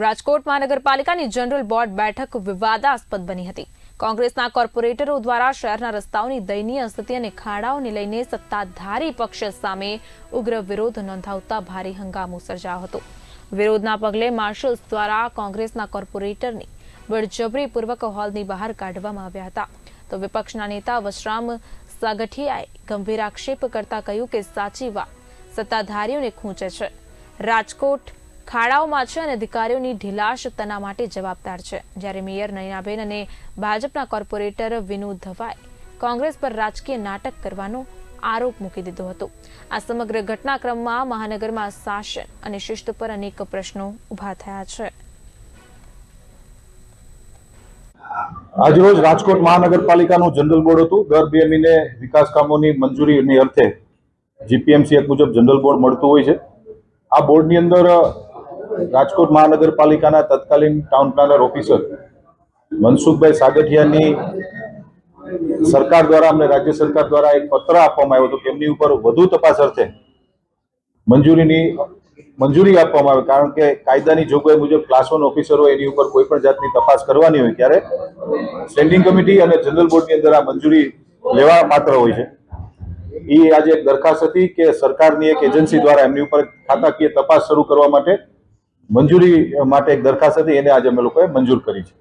રાજકોટ મહાનગરપાલિકાની general board બેઠક વિવાદાસ્પદ બની હતી. કોંગ્રેસના કોર્પોરેટરો દ્વારા શહેરના રસ્તાઓની દયનીય સ્થિતિ અને ખાડાઓને લઈને સત્તાધારી પક્ષ સામે ઉગ્ર વિરોધ નોંધાવતા ભારે હંગામો સર્જાયો હતો. વિરોધના પગલે માર્શલ્સ દ્વારા કોંગ્રેસના કોર્પોરેટરની બળજબરીપૂર્વક હોલની બહાર કાઢવામાં આવ્યા હતા. તો વિપક્ષના નેતા વશરામ સાગઠિયાએ ગંભીર આક્ષેપ કરતા કહ્યું કે સાચી વાત સત્તાધારીઓને ખૂંચે છે. રાજકોટ ખાડાઓમાં છે અને અધિકારીઓની ઢીલાશ તેના માટે જવાબદાર છે. જ્યારે મેયર નયનાબેન અને ભાજપના કોર્પોરેટર વિનુ ધવાએ કોંગ્રેસ પર રાજકીય નાટક કરવાનો આરોપ મૂકી દીધો હતો. આ સમગ્ર ઘટનાક્રમમાં મહાનગરમાં શાસન અને શિસ્ત પર અનેક પ્રશ્નો ઊભા થયા છે. આજરોજ રાજકોટ મહાનગરપાલિકાનું જનરલ બોર્ડ હતું. દર બે મહિને વિકાસ કામોની મંજૂરીની અર્થે જીપીએમસી એક મુજબ જનરલ બોર્ડ મળતું હોય છે. આ બોર્ડની અંદર રાજકોટ મહાનગરપાલિકાના તત્કાલીન ટાઉન પ્લાનર ઓફિસર મનસુખભાઈ સાગઠિયાની સરકાર દ્વારા અમને રાજ્ય સરકાર દ્વારા એક પત્ર આપવામાં આવ્યો હતો કે એમની ઉપર વધુ તપાસ અર્થે મંજૂરીની, મંજૂરી આપવામાં આવે. કારણ કે કાયદાની જોગવાઈ મુજબ ક્લાસ વન ઓફિસરો એની ઉપર કોઈ પણ જાતની તપાસ કરવાની હોય ત્યારે સ્ટેન્ડિંગ કમિટી અને જનરલ બોર્ડની અંદર આ મંજૂરી લેવા માત્ર હોય છે. એ આજે એક દરખાસ્ત હતી કે સરકારની એક એજન્સી દ્વારા એમની ઉપર ખાતાકીય તપાસ શરૂ કરવા માટે મંજૂરી માટે એક દરખાસ્ત હતી એને આજે અમે લોકોએ મંજૂર કરી છે.